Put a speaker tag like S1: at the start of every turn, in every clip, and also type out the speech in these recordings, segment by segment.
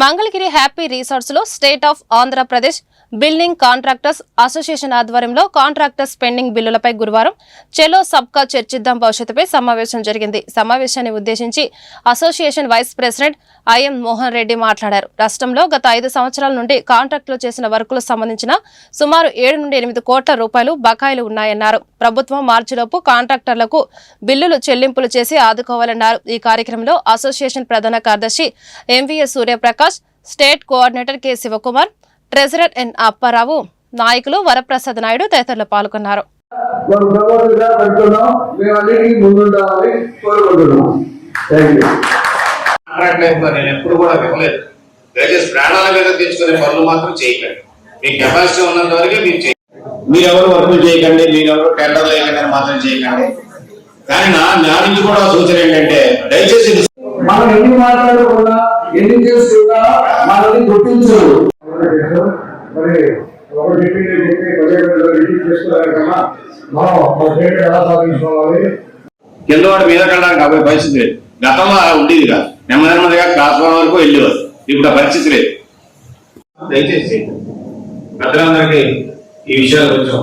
S1: Mangalagiri happy రిసార్ట్స్లో state of Andhra Pradesh building contractors association ఆధ్వర్యంలో contractors pending బిల్లులపై గురువారం చెలో సబ్కా చర్చిద్దాం భవిష్యత్తుపై సమావేశం జరిగింది. సమావేశాన్ని ఉద్దేశించి association vice president I M Mohan Reddy మాట్లాడారు. రాష్ట్రంలో గత ఐదు సంవత్సరాల నుండి కాంట్రాక్టులు చేసిన వర్కులకు సంబంధించిన సుమారు ఏడు నుండి ఎనిమిది కోట్ల రూపాయలు బకాయిలు ఉన్నాయన్నారు. ప్రభుత్వం మార్చిలోపు కాంట్రాక్టర్లకు బిల్లులు చెల్లింపులు చేసి ఆదుకోవాలన్నారు. ఈ కార్యక్రమంలో అసోసియేషన్ ప్రధాన కార్యదర్శి M V S Suryaprakash state coordinator K Sivakumar treasurer N Apparao నాయకులు వరప్రసాద్ నాయుడు తదితరులు పాల్గొన్నారు.
S2: ఎప్పుడు కూడా వినలేదు. దయచేసి ప్రాణాల మీద తెచ్చుకునే పనులు మాత్రం చేయకండి. మీ కెపాసిటీ ఉన్నంత వరకే మీరు చేయండి. మీరెవరు వర్కులు చేయకండి మీరెవరు టెండర్లు వేయకండి అని మాత్రం చేయకండి. కానీ నా నా నుంచి కూడా సూచన ఏంటంటే దయచేసి
S3: మనం ఎన్ని మాట్లాడుకున్నా ఎన్ని చేసుకున్నా మనల్ని గుర్తించరు.
S4: మరి ఒకటి చెప్పింది చెప్పి పదిహేడు రిలీజ్ చేసుకోవాలి కన్నా మనం మన స్టేట్ ఎలా సాధించుకోవాలి?
S2: కింద వాడు మీద వెళ్ళడానికి అబ్బాయి పరిస్థితి లేదు. గతంలో అలా ఉండేది కాదు. నెమ్మది నెమ్మదిగా ట్రాన్స్ఫార్మర్ వరకు వెళ్ళేవారు. ఇప్పుడు ఆ పరిస్థితి లేదు. దయచేసి పెద్దలందరికీ ఈ విషయాలు కొంచెం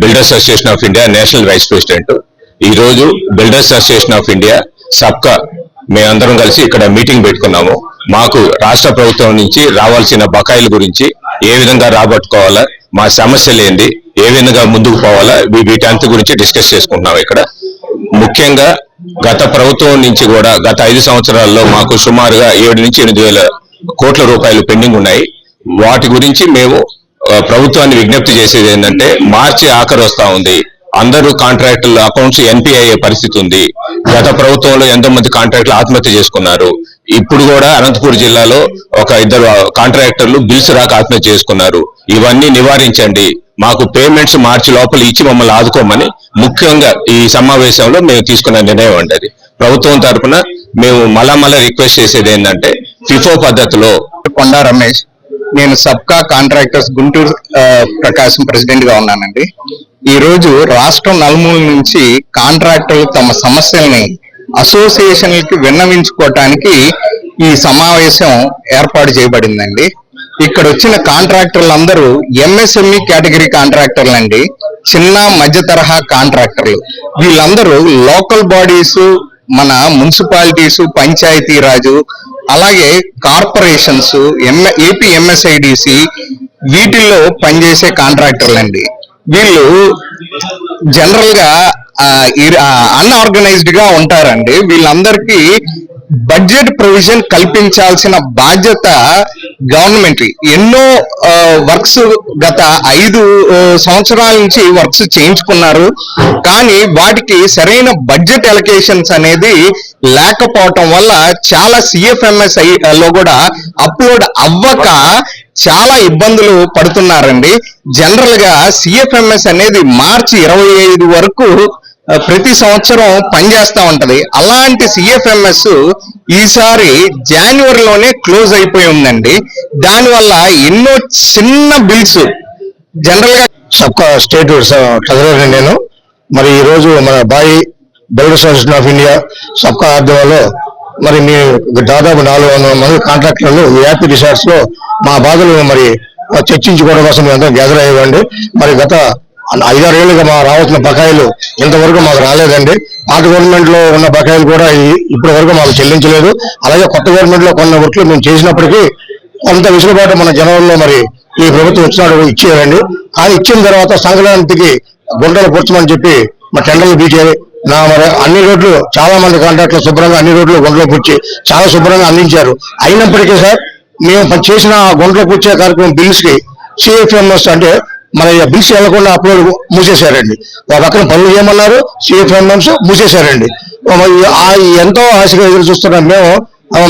S5: builders association of India national vice president ఈరోజు బిల్డర్స్ అసోసియేషన్ ఆఫ్ ఇండియా సబ్కా మేమందరం కలిసి ఇక్కడ మీటింగ్ పెట్టుకున్నాము. మాకు రాష్ట్ర ప్రభుత్వం నుంచి రావాల్సిన బకాయిల గురించి ఏ విధంగా రాబట్టుకోవాలా మా సమస్యలు ఏంది ఏ విధంగా ముందుకు పోవాలా వీ- వీటంత గురించి డిస్కస్ చేసుకుంటున్నాం ఇక్కడ. ముఖ్యంగా గత ప్రభుత్వం నుంచి కూడా గత ఐదు సంవత్సరాల్లో మాకు సుమారుగా ఏడు నుంచి ఎనిమిది వేల కోట్ల రూపాయలు పెండింగ్ ఉన్నాయి. వాటి గురించి మేము ప్రభుత్వాన్ని విజ్ఞప్తి చేసేది ఏంటంటే మార్చి ఆఖరు వస్తా ఉంది. అందరూ కాంట్రాక్టుల అకౌంట్స్ ఎన్పిఐ అయ్యే పరిస్థితి ఉంది. గత ప్రభుత్వంలో ఎంతో మంది కాంట్రాక్టులు ఆత్మహత్య చేసుకున్నారు. ఇప్పుడు కూడా అనంతపూర్ జిల్లాలో ఒక ఇద్దరు కాంట్రాక్టర్లు బిల్స్ రాక ఆత్మహత్య చేసుకున్నారు. ఇవన్నీ నివారించండి. మాకు పేమెంట్స్ మార్చి లోపల ఇచ్చి మమ్మల్ని ఆదుకోమని ముఖ్యంగా ఈ సమావేశంలో మేము తీసుకున్న నిర్ణయం అండి ప్రభుత్వం తరపున మేము మళ్ళా మళ్ళా రిక్వెస్ట్ చేసేది ఏంటంటే ఫిఫో పద్ధతిలో
S6: కొండా రమేష్ నేను సబ్కా కాంట్రాక్టర్స్ గుంటూరు ప్రకాశం ప్రెసిడెంట్గా ఉన్నానండి. ఈ రోజు రాష్ట్రం నలుమూల నుంచి కాంట్రాక్టర్లు తమ సమస్యల్ని అసోసియేషన్లకి విన్నవించుకోవటానికి ఈ సమావేశం ఏర్పాటు చేయబడిందండి. ఇక్కడ వచ్చిన కాంట్రాక్టర్లు అందరూ ఎంఎస్ఎంఈ కేటగిరీ కాంట్రాక్టర్లు అండి చిన్న మధ్య తరహా కాంట్రాక్టర్లు. వీళ్ళందరూ లోకల్ బాడీస్ మన మున్సిపాలిటీస్ పంచాయతీ రాజు అలాగే కార్పొరేషన్స్ ఏపీ ఎంఎస్ఐడిసి వీటిల్లో పనిచేసే కాంట్రాక్టర్లు అండి వీళ్ళు జనరల్గా అన్ఆర్గనైజ్డ్గా ఉంటారండి. వీళ్ళందరికీ బడ్జెట్ ప్రొవిజన్ కల్పించాల్సిన బాధ్యత గవర్నమెంట్ ఎన్నో వర్క్స్ గత ఐదు సంవత్సరాల నుంచి వర్క్స్ చేయించుకున్నారు. కానీ వాటికి సరైన బడ్జెట్ ఎలకేషన్స్ అనేది లేకపోవటం వల్ల చాలా సిఎఫ్ఎంఎస్లో కూడా అప్లోడ్ అవ్వక చాలా ఇబ్బందులు పడుతున్నారండి. జనరల్గా సిఎఫ్ఎంఎస్ అనేది మార్చి ఇరవై ఐదు వరకు ప్రతి సంవత్సరం పనిచేస్తా ఉంటది. అలాంటి సిఎఫ్ఎంఎస్ ఈసారి జనవరిలోనే క్లోజ్ అయిపోయి ఉందండి. దానివల్ల ఎన్నో చిన్న బిల్స్ జనరల్గా
S4: సబ్కా స్టేట్ ట్రెజరర్ నేను. మరి ఈ రోజు మన BAI builders association of India సబ్కా ఆధ్వర్యంలో మరి మీ దాదాపు నాలుగు వందల మంది కాంట్రాక్టర్లు ఈ యాపీ రిసార్ట్స్లో మా బాధలు మరి చర్చించుకోవడం కోసం మేము అందరం గ్యాదర్ అయ్యేవండి మరి గత ఐదారేళ్ళుగా మా రావాల్సిన బకాయిలు ఇంతవరకు మాకు రాలేదండి. పాత గవర్నమెంట్లో ఉన్న బకాయిలు కూడా ఇప్పటి వరకు మాకు చెల్లించలేదు. అలాగే కొత్త గవర్నమెంట్లో కొన్ని వర్క్లు మేము చేసినప్పటికీ కొంత విసులుబాటు మన జనవరిలో మరి ఈ ప్రభుత్వం వచ్చినాడు ఇచ్చేయండి కానీ ఇచ్చిన తర్వాత సంక్రాంతికి గుంటలు పూడ్చమని చెప్పి మా టెండర్లు బీచేది నా మరి అన్ని రోడ్లు చాలా మంది కాంట్రాక్టులు శుభ్రంగా అన్ని రోడ్లు గుంటలు పుచ్చి చాలా శుభ్రంగా అందించారు. అయినప్పటికీ సార్ మేము చేసిన ఆ గుంటలో కార్యక్రమం బిల్స్కి సిఎఫ్ఎంఎస్ అంటే మన బిల్స్ వెళ్ళకుండా అప్లోడ్ మూసేశారండి. ఒక పక్కన పనులు చేయమన్నారు సిఎఫ్ఎంఎస్ మూసేశారండి. ఆ ఎంతో ఆశగా ఎదురు చూస్తున్నాం మేము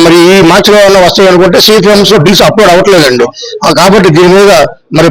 S4: మరి ఈ మార్చిలో వస్తాయి అనుకుంటే సిఎఫ్ఎంఎస్లో బిల్స్ అప్లోడ్ అవ్వట్లేదండి. కాబట్టి దీని మీద మరి